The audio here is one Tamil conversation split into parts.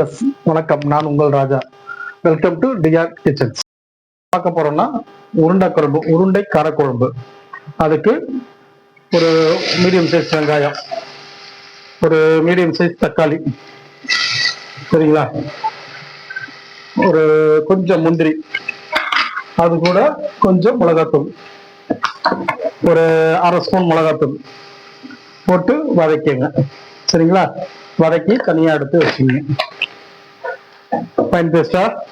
வணக்கம். நான் உங்கள் Raja. Welcome to TR kitchens பார்க்க போறோம்னா உருண்டை குழம்பு உருண்டை காரக்குழம்பு அதுக்கு ஒரு மீடியம் சைஸ் வெங்காயம் ஒரு மீடியம் சைஸ் தக்காளி. சரிங்களா? ஒரு கொஞ்சம் முந்திரி அது கூட கொஞ்சம் மிளகாத்தூள். ஒரு அரை ஸ்பூன் மிளகாத்தூள் போட்டு வதக்கிங்க சரிங்களா? வதக்கி தனியாக எடுத்து வச்சுங்க ஃபைன் பேஸ்ட்டாக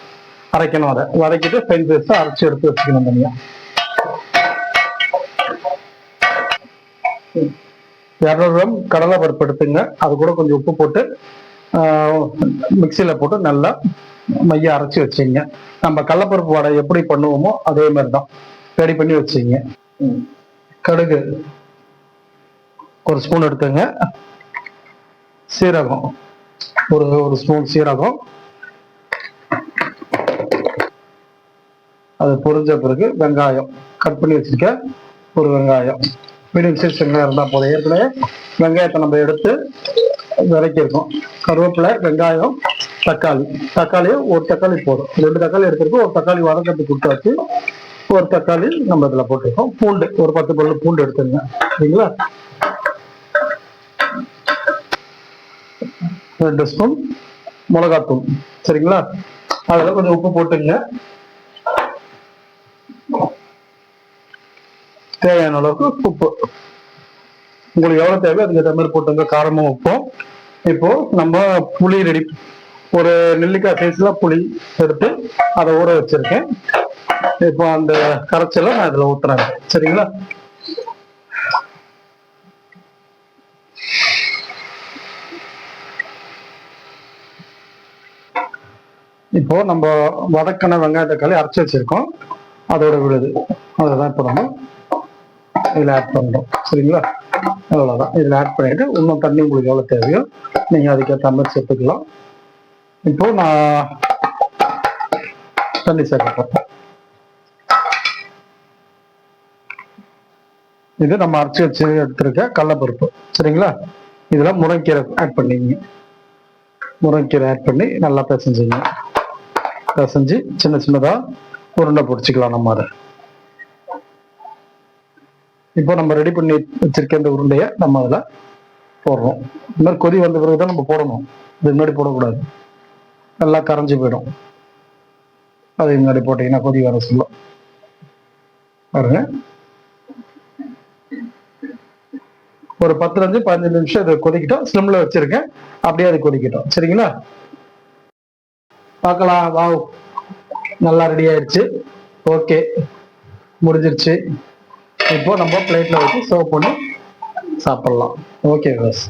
அரைக்கணும் அதை. வதக்கிட்டு ஃபைன் பேஸ்ட்டாக அரைச்சி எடுத்து வச்சுக்கணும் தனியா. இரநூறு கிராம் கடலை பருப்பு எடுத்துங்க. அது கூட கொஞ்சம் உப்பு போட்டு மிக்சியில் போட்டு நல்லா மைய அரைச்சி வச்சுங்க. நம்ம கடலப்பருப்பு வடை எப்படி பண்ணுவோமோ அதே மாதிரி தான் ரெடி பண்ணி வச்சுங்க. கடுகு ஒரு ஸ்பூன் எடுத்துங்க. சீரகம். ஒரு ஒரு ஸ்பூன் சீரகம். அது பொரிஞ்ச பிறகு வெங்காயம் கட் பண்ணி வச்சிருக்க ஒரு வெங்காயம். மீடியம் சைஸ் வெங்காயம் இருந்தால் போதும். ஏற்கனவே வெங்காயத்தை நம்ம எடுத்து விளக்கியிருக்கோம் கருவேப்பிலை வெங்காயம் தக்காளி. தக்காளியும் ஒரு தக்காளி போதும். ரெண்டு தக்காளி எடுத்துருக்கோம் ஒரு தக்காளி வதக்கத்துக்கு கொடுத்தாச்சு. ஒரு தக்காளி நம்ம இதில் போட்டிருக்கோம். பூண்டு ஒரு பத்து பல்லு பூண்டு எடுத்துருங்க சரிங்களா? ரெண்டு ஸ்பூன் மிளகாத்தூள். சரிங்களா? அதில் கொஞ்சம் உப்பு போட்டுங்க தேவையான அளவுக்கு உப்பு. உங்களுக்கு எவ்வளவு தேவையோ அதுக்கு ஏற்ற மாதிரி போட்டுங்க. காரமும் உப்பும். இப்போ நம்ம புளி ரெடி ஒரு நெல்லிக்காய் சைஸ்ல புளி எடுத்து அதை ஊற வச்சிருக்கேன். இப்போ அந்த கரைச்சலை நான் இதுல ஊத்துறேன். சரிங்களா? இப்போ நம்ம வதக்கின வெங்காய தக்காளி அரைச்சி வச்சிருக்கோம். அதோட விழுது. அதுதான் இப்போ நம்ம இதில் ஆட் பண்ணுறோம். சரிங்களா? அவ்வளோதான் இதில் ஆட் பண்ணிட்டு இன்னும் தண்ணி உங்களுக்கு எவ்வளோ தேவையோ நீங்கள் அதுக்கேற்ற மாதிரி சேர்த்துக்கலாம். இப்போ நான் தண்ணி சேர்க்க இது நம்ம அரைச்சி வச்சு எடுத்திருக்க கடலப்பருப்பு. சரிங்களா? இதில் முருங்கீரை ஆட் பண்ணிங்க. முருங்கீரை ஆட் பண்ணி நல்லா பிசைஞ்சிங்க. பிசைஞ்சு சின்ன சின்னதாக உருண்டை பிடிச்சிக்கலாம் நம்ம அதை. இப்போ நம்ம ரெடி பண்ணி வச்சிருக்க இந்த உருண்டையை நம்ம அதில் போடுறோம். இந்த மாதிரி கொதி வந்த பிறகு தான் நம்ம போடணும். இது முன்னாடி போடக்கூடாது. நல்லா கரைஞ்சி போயிடும். அது முன்னாடி போட்டீங்கன்னா கொதி வர சொல்லும். பாருங்க. ஒரு பத்துலேருந்து பதினஞ்சு நிமிஷம் இதை கொதிக்கிட்டோம். ஸ்லிம்ல வச்சிருக்கேன். அப்படியே அது கொதிக்கட்டும். சரிங்களா? பார்க்கலாம். வாவ். நல்லா ரெடி ஆயிடுச்சு. ஓகே முடிஞ்சிருச்சு. இப்போ நம்ம பிளேட்ல வச்சு சர்வ் பண்ணி சாப்பிடலாம். Okay bus